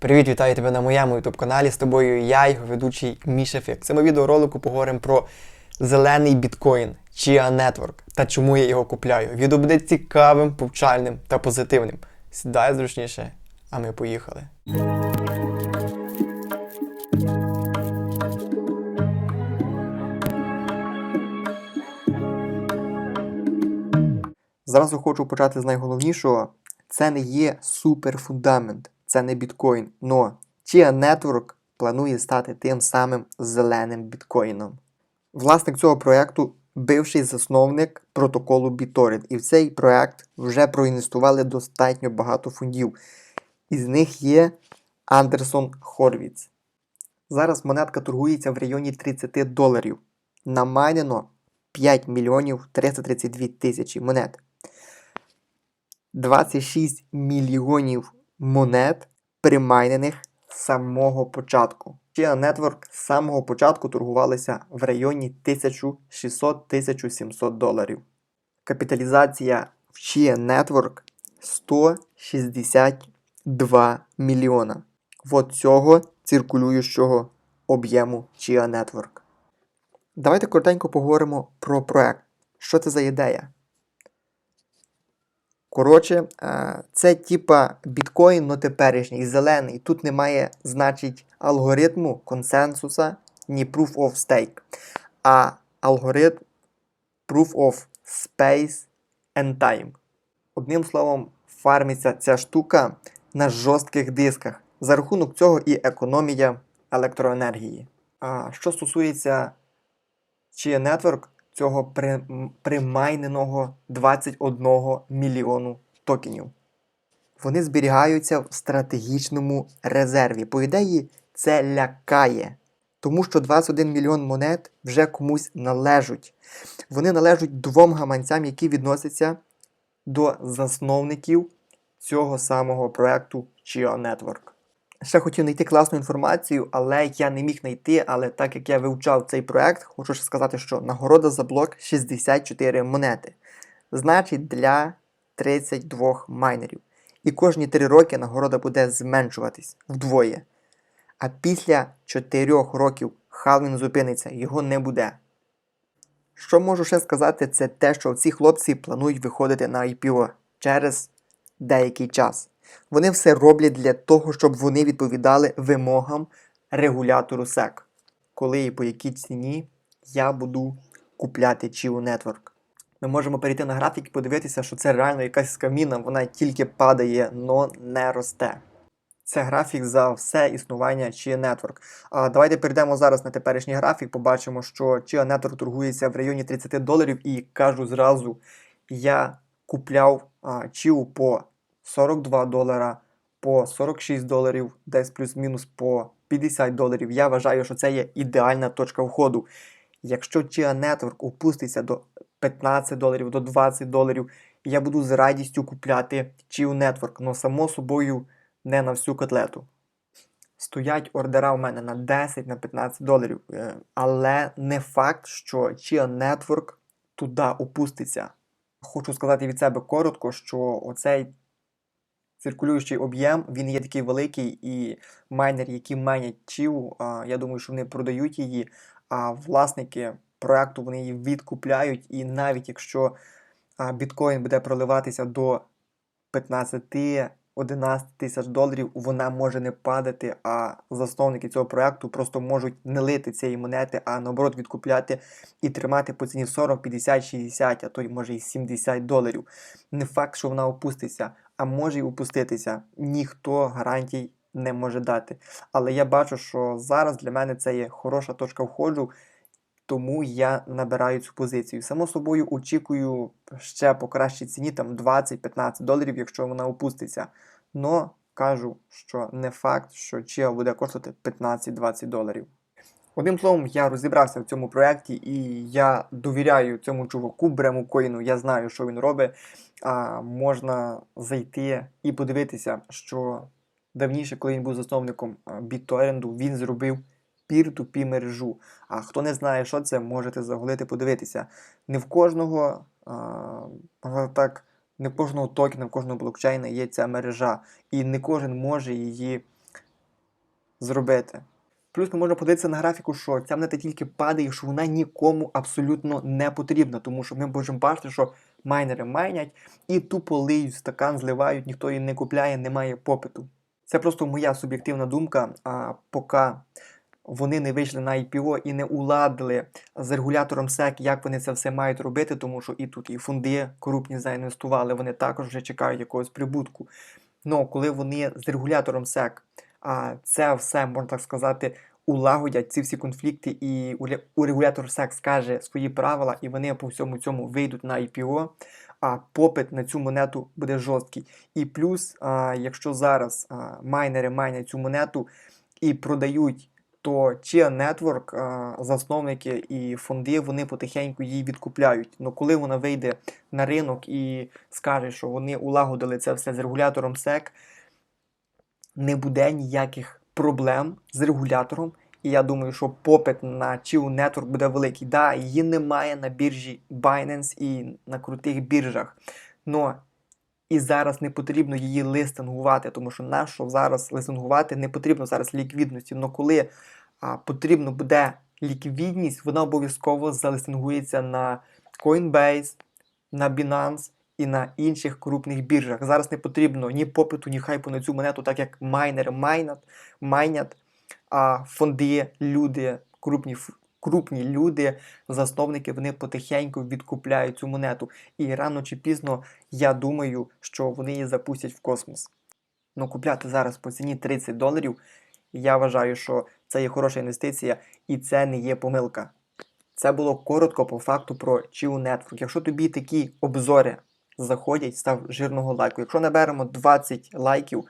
Привіт, вітаю тебе на моєму youtube каналі. З тобою я, його ведучий Міша Фік. В цьому відеоролику поговоримо про зелений біткоін Chia Network та чому я його купляю. Відео буде цікавим, повчальним та позитивним. Сідай зручніше, а ми поїхали. Зразу хочу почати з найголовнішого. Це не є суперфундамент, це не біткоін. Но Chia Network планує стати тим самим зеленим біткоїном. Власник цього проєкту бивший засновник протоколу BitTorrent. І в цей проєкт вже проінвестували достатньо багато фондів. Із них є Андерсон Хорвіц. Зараз монетка торгується в районі 30 доларів. Намайнено 5 мільйонів 332 тисячі монет. 26 мільйонів монет примайнених з самого початку. Chia Network з самого початку торгувалися в районі 1600-1700 доларів. Капіталізація в Chia Network 162 мільйона. От цього циркулюючого об'єму Chia Network. Давайте коротенько поговоримо про проект. Що це за ідея? Коротше, е, це типа біткоін, но теперішній, зелений. Тут немає, значить, алгоритму консенсуса, ні proof of stake, а алгоритм proof of space and time. Одним словом, фармиться ця штука на жорстких дисках. За рахунок цього і економія електроенергії. А що стосується Chia Network, цього при, примайненого 21 мільйону токенів. Вони зберігаються в стратегічному резерві. По ідеї, це лякає, тому що 21 мільйон монет вже комусь належать. Вони належать двом гаманцям, які відносяться до засновників цього самого проекту Chia Network. Ще хотів знайти класну інформацію, але я не міг знайти. Але так як я вивчав цей проект, хочу ще сказати, що нагорода за блок 64 монети. Значить, для 32 майнерів. І кожні 3 роки нагорода буде зменшуватись вдвоє. А після 4 років халвін зупиниться, його не буде. Що можу ще сказати, це те, що ці хлопці планують виходити на IPO через деякий час. Вони все роблять для того, щоб вони відповідали вимогам регулятору SEC. Коли і по якій ціні я буду купляти Chiu Network. Ми можемо перейти на графік і подивитися, що це реально якась скаміна, вона тільки падає, но не росте. Це графік за все існування Chia Network. А давайте перейдемо зараз на теперішній графік. Побачимо, що Chia Network торгується в районі 30 доларів, і кажу зразу, я купляв Chia по 42 долара, по 46 доларів, десь плюс-мінус по 50 доларів. Я вважаю, що це є ідеальна точка входу. Якщо Chia Network опуститься до 15 доларів, до 20 доларів, я буду з радістю купляти Chia Network, але само собою не на всю котлету. Стоять ордера у мене на 10 на 15 доларів. Е, Але не факт, що Chia Network туди опуститься. Хочу сказати від себе коротко, що оцей циркулюючий об'єм, він є такий великий, і майнери, які майнять чіву, я думаю, що вони продають її, а власники проекту вони її відкупляють. І навіть якщо біткоін буде проливатися до 15 11 тисяч доларів, вона може не падати, а засновники цього проекту просто можуть не лити цієї монети, а наоборот відкупляти і тримати по ціні 40, 50, 60, а то й може і 70 доларів. Не факт, що вона опуститься, а може й опуститися. Ніхто гарантій не може дати. Але я бачу, що зараз для мене це є хороша точка входу. Тому я набираю цю позицію. Само собою очікую ще по кращій ціні, там 20-15 доларів, якщо вона опуститься. Но кажу, що не факт, що Chia буде коштувати 15-20 доларів. Одним словом, я розібрався в цьому проєкті і я довіряю цьому чуваку, Брему Коїну, я знаю, що він робить. А, Можна зайти і подивитися, що давніше, коли він був засновником BitTorrent, він зробив пір-ту-пі мережу. А хто не знає, що це, можете загулити, подивитися. Не в кожного а, так, не в кожного токена, в кожного блокчейна є ця мережа. І не кожен може її зробити. Плюс ми можемо подивитися на графіку, що ця монета тільки падає, що вона нікому абсолютно не потрібна, тому що ми можемо бачити, що майнери майнять і тупо лиють стакан, зливають, ніхто її не купляє, немає попиту. Це просто моя суб'єктивна думка. А поки вони не вийшли на IPO і не уладили з регулятором SEC, як вони це все мають робити, тому що і тут і фонди корупні заінвестували, вони також вже чекають якогось прибутку. Ну, коли вони з регулятором SEC а це все, можна так сказати, улагодять ці всі конфлікти, і уря- у регулятор SEC скаже свої правила, і вони по всьому цьому вийдуть на IPO, а попит на цю монету буде жорсткий. І плюс, а, якщо зараз а, майнери майнять цю монету і продають, то Chia Network, засновники і фонди, вони потихеньку її відкупляють. Ну коли вона вийде на ринок і скаже, що вони улагодили це все з регулятором SEC, не буде ніяких проблем з регулятором. І я думаю, що попит на Chiu Network буде великий. Да, її немає на біржі Binance і на крутих біржах. Но і зараз не потрібно її листингувати, тому що на що зараз листингувати не потрібно зараз ліквідності. Но коли а, потрібно буде ліквідність, вона обов'язково залистингується на Coinbase, на Binance і на інших крупних біржах. Зараз не потрібно ні попиту, ні хайпу на цю монету, так як майнери майнять, майнять а фонди, люди, крупні, крупні люди, засновники, вони потихеньку відкупляють цю монету. І рано чи пізно, я думаю, що вони її запустять в космос. Ну, купляти зараз по ціні 30 доларів, я вважаю, що це є хороша інвестиція і це не є помилка. Це було коротко по факту про Chiu Network. Якщо тобі такі обзори заходять, став жирного лайку. Якщо наберемо 20 лайків,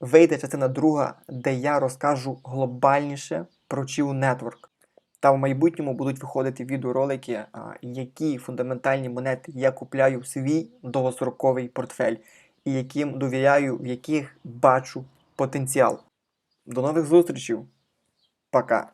вийде частина друга, де я розкажу глобальніше про Chiu Network. Та в майбутньому будуть виходити відеоролики, які фундаментальні монети я купляю в свій довгостроковий портфель, і яким довіряю, в яких бачу потенціал. До нових зустрічей. Пока.